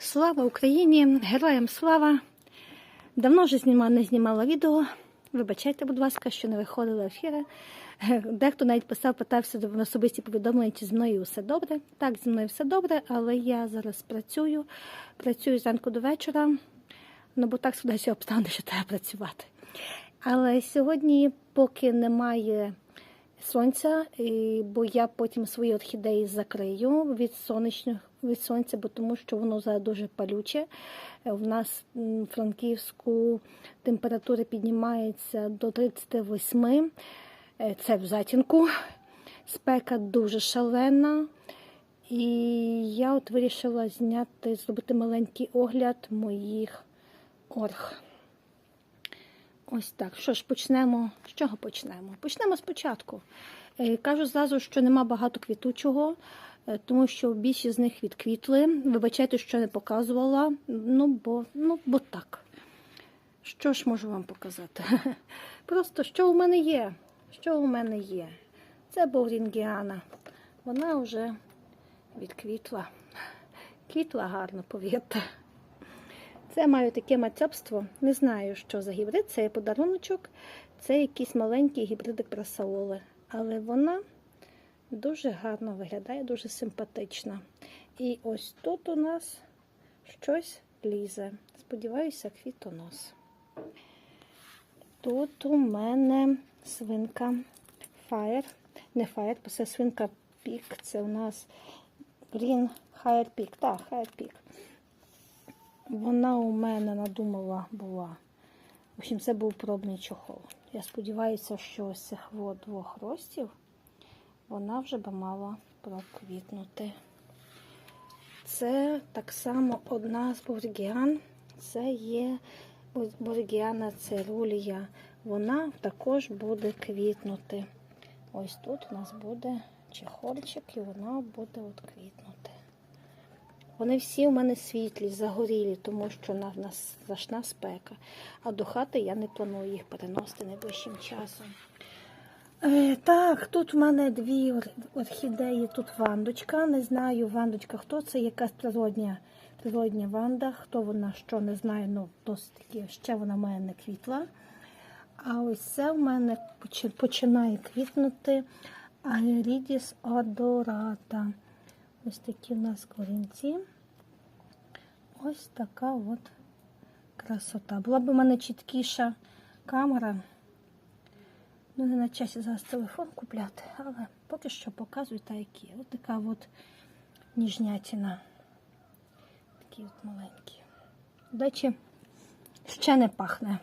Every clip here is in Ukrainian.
Слава Україні! Героям слава! Давно вже знімала, не знімала відео. Вибачайте, будь ласка, що не виходила ефіри. Дехто навіть писав, питався в особисті повідомлення, чи зі мною все добре. Так, зі мною все добре, але я зараз працюю. Працюю зранку до вечора. Ну, бо так судачі обставини, що треба працювати. Але сьогодні, поки немає сонця, бо я потім свої орхідеї закрию від сонячних від сонця, бо тому що воно зараз дуже палюче. Е, В нас в Франківську температура піднімається до 38. Е, Це в затінку. Спека дуже шалена. І я от вирішила зняти, зробити маленький огляд моїх орг. Ось так. Що ж, почнемо. З чого почнемо? Почнемо спочатку. Е, Кажу зразу, що нема багато квітучого, е, тому що більшість з них відквітли. Вибачайте, що не показувала. Ну, бо, ну, бо так. Що ж можу вам показати? Просто що у мене є? Що у мене є? Це Боврінгіана. Вона вже відквітла. Квітла гарно, повірте. Це маю таке мацьобство. Не знаю, що за гібрид. Це є подаруночок. Це якийсь маленький гібридик брасаоли. Але вона дуже гарно виглядає, дуже симпатична. І ось тут у нас щось лізе. Сподіваюся, квітонос. Тут у мене свинка Fire. Не Fire, це свинка Пік. Це у нас Green Higher Peak. Так, Higher Peak. Вона у мене надумала була. В общем, це був пробний чохол. Я сподіваюся, що з цих двох ростів вона вже би мала проквітнути. Це так само одна з боргіан. Це є боргіана церулія. Вона також буде квітнути. Ось тут у нас буде чехольчик, і вона буде от квітнути. Вони всі у мене світлі, загорілі, тому що на нас страшна спека. А до хати я не планую їх переносити найближчим часом. Е, так, тут в мене дві орхідеї, тут вандочка. Не знаю, вандочка, хто це, якась природня, природня ванда. Хто вона, що не знаю, ну досить таки, ще вона в мене не квітла. А ось це в мене починає квітнути Аерідіс одората. Ось такі у нас корінці. Ось така от красота. Була б у мене чіткіша камера. Ну, не на часі зараз телефон купляти, але поки що показую та які. Ось така от ніжнятина. Такі от маленькі. Речі, ще не пахне.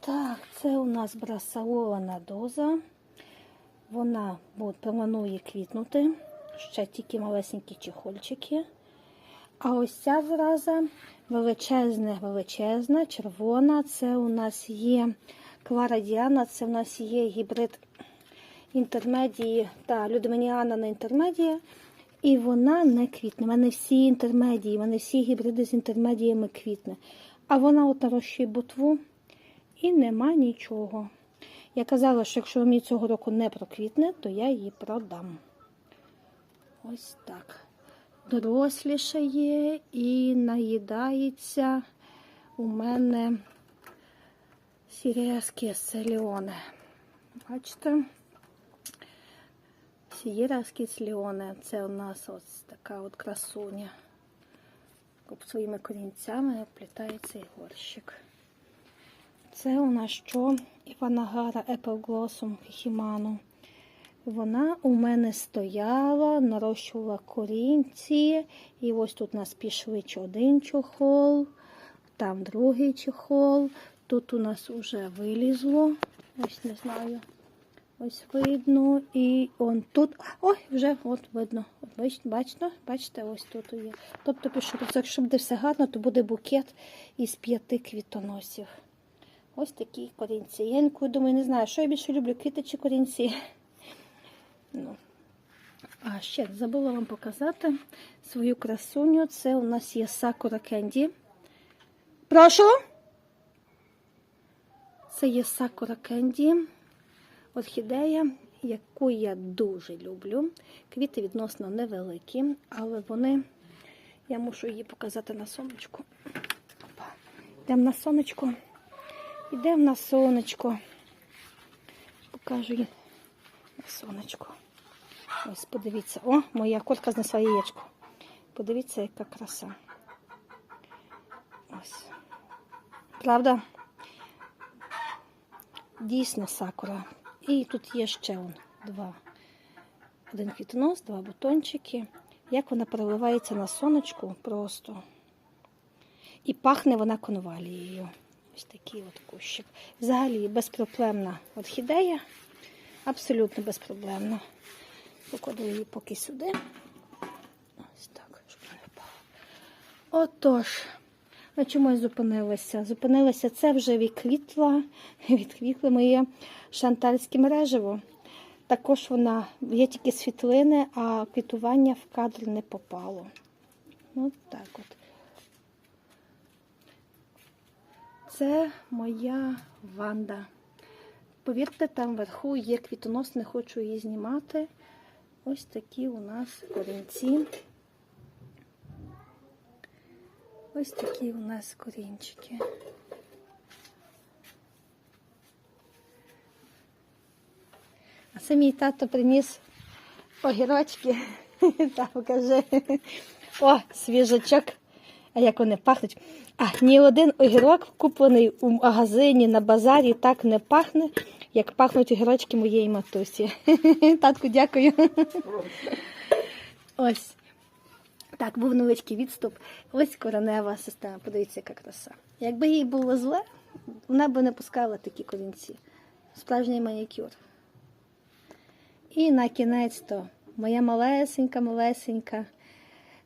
Так, це у нас брасаована доза. Вона от, планує квітнути. Ще тільки малесенькі чехольчики. А ось ця зраза величезна, величезна, червона. Це у нас є Клара Діана, це у нас є гібрид інтермедії та Людминіана на інтермедія. І вона не квітне. У мене всі інтермедії, у мене всі гібриди з інтермедіями квітне. А вона от нарощує ботву і нема нічого. Я казала, що якщо мені цього року не проквітне, то я її продам. Ось так. Доросліше є і наїдається у мене сіріаське селіоне. Бачите? Сієрське селіоне. Це у нас ось така от красуня. Своїми корінцями оплітає цей горщик. Це у нас що? Іванагара Apple Blossom Хіману. Вона у мене стояла, нарощувала корінці. І ось тут у нас пішли один чохол, там другий чохол. Тут у нас вже вилізло. Ось не знаю. Ось видно. І он тут. Ой, вже от видно. От бачите, бачите, ось тут є. Тобто пішов, якщо буде все гарно, то буде букет із п'яти квітоносів. Ось такі корінці. Я думаю, не знаю, що я більше люблю, квіти чи корінці. Ну. А ще забула вам показати свою красуню. Це у нас є Сакура Кенді. Прошу. Це є Сакура Кенді. Орхідея. яку я дуже люблю. Квіти відносно невеликі, але вони. Я мушу її показати на сонечку. Йдемо на сонечко. Йдемо на сонечко. Покажу їй на сонечко. Ось подивіться. О, моя котка знесла яєчко. Подивіться, яка краса. Ось. Правда? Дійсно сакура. І тут є ще он, два. Один квітонос, два бутончики. Як вона переливається на сонечку просто. І пахне вона конвалією. Ось такий от кущик. Взагалі безпроблемна орхідея. Абсолютно безпроблемна. Покладу її поки сюди. Ось так, щоб не впала. Отож, на чому я зупинилася? Зупинилася, це вже відквітла, відквітла моє шантальське мережево. Також вона є тільки світлини, а квітування в кадр не попало. От так от. Це моя ванда. Повірте, там вверху є квітонос, не хочу її знімати. Ось такі у нас корінці. Ось такі у нас корінчики. А це мій тато приніс огірочки. Так, покажи. О, свіжачок. А як вони пахнуть? А ні один огірок, куплений у магазині на базарі, так не пахне, як пахнуть огірочки моєї матусі. Татку, дякую. Ось. Так, був невеличкий відступ. Ось коренева система. Подивіться, яка краса. Якби їй було зле, вона б не пускала такі корінці. Справжній манікюр. І на кінець то моя малесенька, малесенька,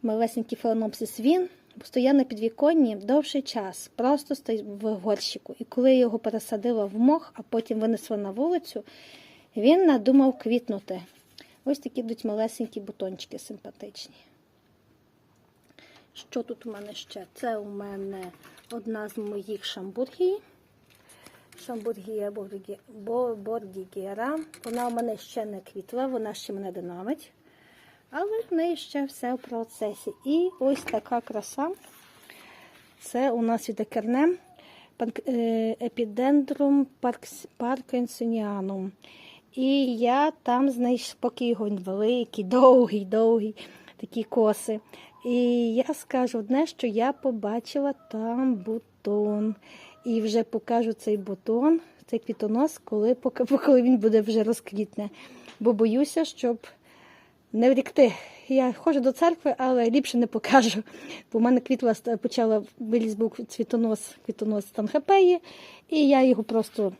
малесенький фаленопсис він стояв на підвіконні довший час, просто стоїть в горщику. І коли я його пересадила в мох, а потім винесла на вулицю, він надумав квітнути. Ось такі будуть малесенькі бутончики симпатичні. Що тут у мене ще? Це у мене одна з моїх шамбургій. Шамбургія борді- бордігера. Вона у мене ще не квітла, вона ще мене динамить. Але в неї ще все в процесі. І ось така краса. Це у нас відекерне епідендрум паркінсоніанум. І я там знайшла, поки великий, довгий, довгий, такі коси. І я скажу одне, що я побачила там бутон. І вже покажу цей бутон, цей квітонос, коли, коли він буде вже розквітне. Бо боюся, щоб не врікти. Я ходжу до церкви, але ліпше не покажу. Бо в мене квітла почала виліз був цвітонос, квітонос танхепеї, і я його просто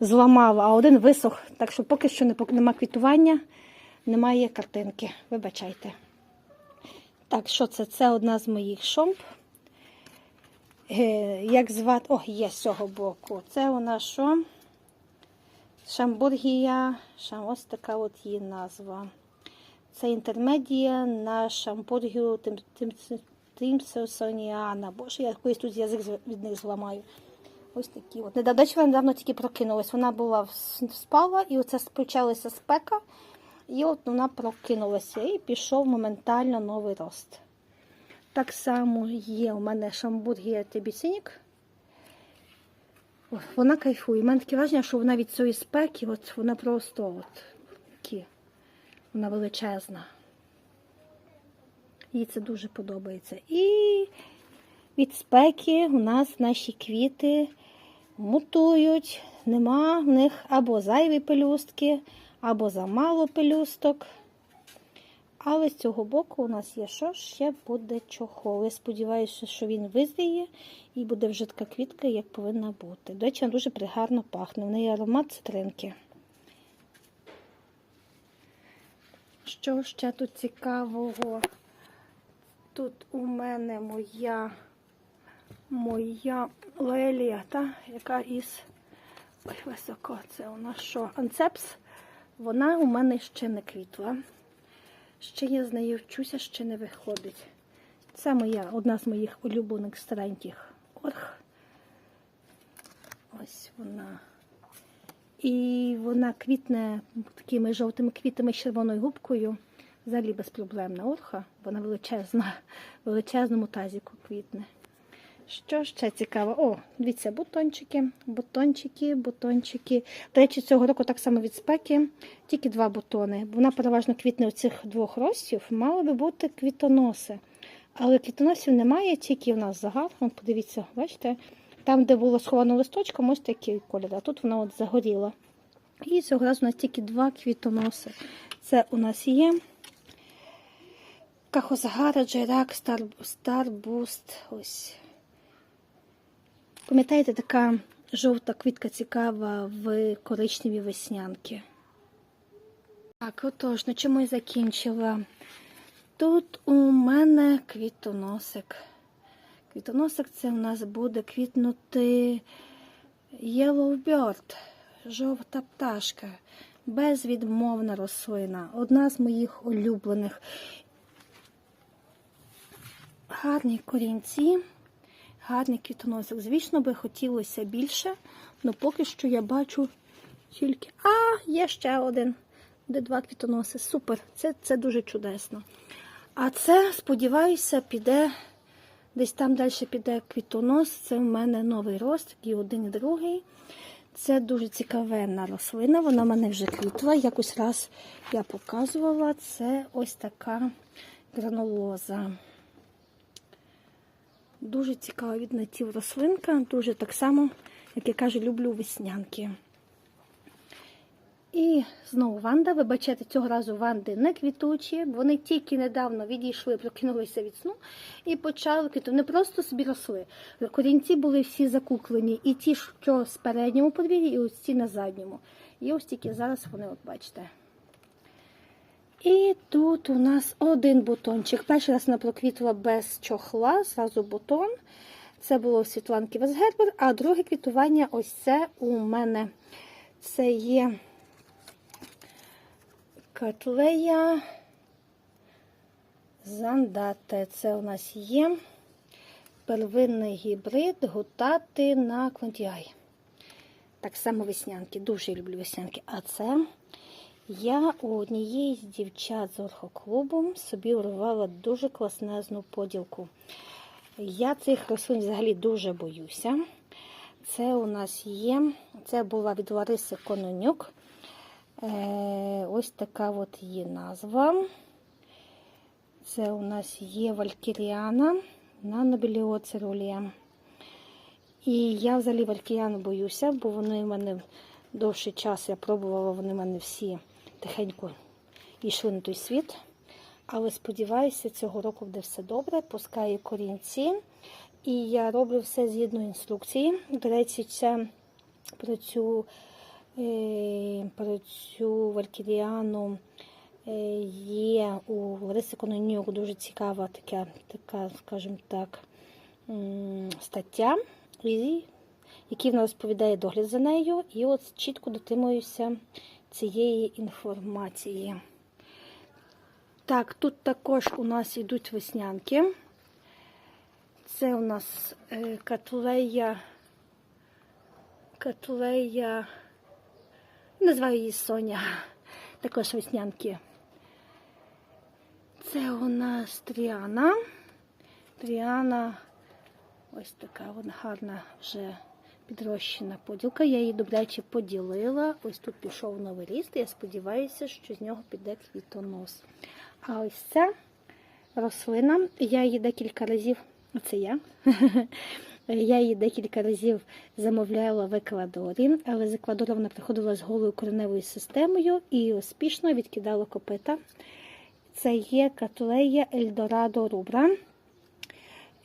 зламала, а один висох. Так що поки що не пок- нема квітування, немає картинки. Вибачайте. Так, що це? Це одна з моїх шомп. Е, Як звати. О, є з цього боку. Це у нас що? Шамбургія. Шам... Ось така от її назва. Це інтермедія на шамбургію тим, тим, Боже, я колись тут язик від них зламаю. Ось такі от. Недавно недавно тільки прокинулась. Вона була спала, і оце почалася спека. І от вона прокинулася і пішов моментально новий рост. Так само є у мене шамбургія Тебісінік. Вона кайфує. У мене таке враження, що вона від цієї спеки, от вона просто от, вона величезна. Їй це дуже подобається. І від спеки у нас наші квіти мутують, нема в них або зайві пелюстки, або замало пелюсток. Але з цього боку у нас є що ще буде чохол. Я сподіваюся, що він визріє і буде вже така квітка, як повинна бути. До речі, вона дуже пригарно пахне. В неї аромат цитринки. Що ще тут цікавого? Тут у мене моя моя лелія, та, яка із ой, високо, це у нас що? Анцепс. Вона у мене ще не квітла. Ще я з нею вчуся, ще не виходить. Це моя, одна з моїх улюблених стареньких орг. Ось вона. І вона квітне такими жовтими квітами з червоною губкою. Взагалі безпроблемна орха. Вона величезна, в величезному тазіку квітне. Що ще цікаво? О, дивіться, бутончики, бутончики, бутончики. До речі, цього року так само від спеки, тільки два бутони. Вона переважно квітне у цих двох ростів, мало би бути квітоноси. Але квітоносів немає, тільки в нас загар. Вон, подивіться, бачите? Там, де було сховано листочком, ось такий колір, а тут вона от загоріла. І цього разу у нас тільки два квітоноси. Це у нас є Кахозагара, Джайрак, Стар, Старбуст. Ось. Пам'ятаєте, така жовта квітка цікава в коричневій веснянки. Так, отож, на чому я закінчила? Тут у мене квітоносик. Квітоносик це у нас буде квітнути Yellow Bird, жовта пташка, безвідмовна рослина. Одна з моїх улюблених. Гарні корінці, гарний квітоносик. Звісно, би хотілося більше, але поки що я бачу тільки. А, є ще один. Де два квітоноси. Супер, це, це дуже чудесно. А це, сподіваюся, піде десь там далі піде квітонос. Це в мене новий рост, і один і другий. Це дуже цікавенна рослина. Вона в мене вже квітла. Якось раз я показувала. Це ось така гранулоза. Дуже цікава віднатів рослинка. Дуже так само, як я кажу, люблю веснянки. І знову Ванда. Ви бачите, цього разу Ванди не квітучі. Вони тільки недавно відійшли, прокинулися від сну і почали квітувати. Не просто собі росли. Корінці були всі закуклені. І ті, що з передньому подвір'ї, і ось ці на задньому. І ось тільки зараз вони, от бачите. І тут у нас один бутончик. Перший раз вона проквітла без чохла, зразу бутон. Це було у Світланки Весгербер, а друге квітування ось це у мене. Це є Котлея Зандате. Це у нас є первинний гібрид гутати на Клонтіай. Так само веснянки. Дуже люблю веснянки. А це я у однієї з дівчат з орхоклубу собі урвала дуже класнезну поділку. Я цих рослин взагалі дуже боюся. Це у нас є, це була від Лариси Кононюк. Е, ось така от її назва. Це у нас є Валькіріана нанобіліоцерулія. І я взагалі Валькіріану боюся, бо вони в мене довший час я пробувала, вони в мене всі тихенько йшли на той світ. Але сподіваюся, цього року буде все добре. Пускаю корінці. І я роблю все згідно інструкції. До речі, це про цю про цю валькіріану е, є у Лариси Кононюк дуже цікава така, така, скажімо так, стаття, який вона розповідає догляд за нею, і от чітко дотримуюся цієї інформації. Так, тут також у нас йдуть веснянки. Це у нас е, катлея, катлея Називаю її Соня. Також веснянки. Це у нас Тріана. Тріана ось така вона гарна вже підрощена поділка. Я її добряче поділила. Ось тут пішов новий ріст. Я сподіваюся, що з нього піде квітонос. А ось ця рослина. Я її декілька разів. Оце я. Я її декілька разів замовляла в Еквадорі, але з Еквадора вона приходила з голою кореневою системою і успішно відкидала копита. Це є катулея Ельдорадо Рубра.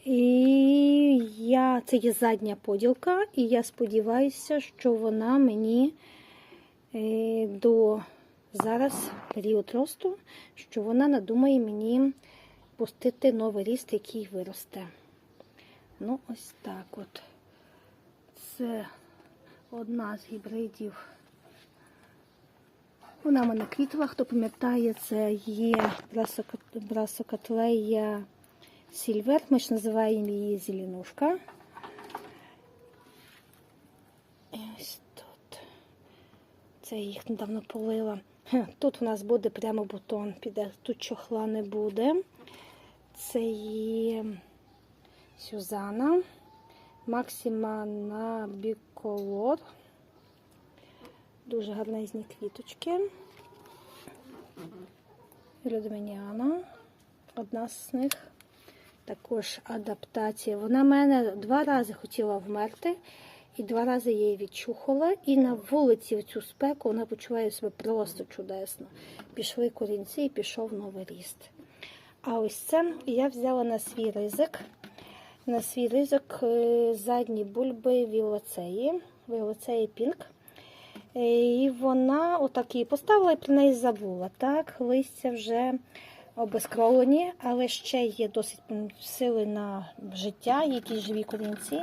І я, Це є задня поділка, і я сподіваюся, що вона мені е, до зараз період росту, що вона надумає мені пустити новий ріст, який виросте. Ну, ось так от. Це одна з гібридів. Вона в мене квітла, хто пам'ятає, це є брасокатлея Сільвер, ми ж називаємо її зеленушка. Ось тут. Це я їх недавно полила. Тут у нас буде прямо бутон, піде, тут чохла не буде. Це є Сюзана, Максима на біколор. Дуже гарнезні квіточки. Людминяна, одна з них. Також адаптація. Вона мене два рази хотіла вмерти, і два рази я її відчухала. І на вулиці в цю спеку вона почуває себе просто чудесно. Пішли корінці і пішов новий ріст. А ось це я взяла на свій ризик. На свій ризик е, задні бульби вілоцеї, вілоцеї пінк. Е, І вона отак її поставила і про неї забула. Так, листя вже обескровлені, але ще є досить сили на життя, якісь живі корінці.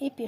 І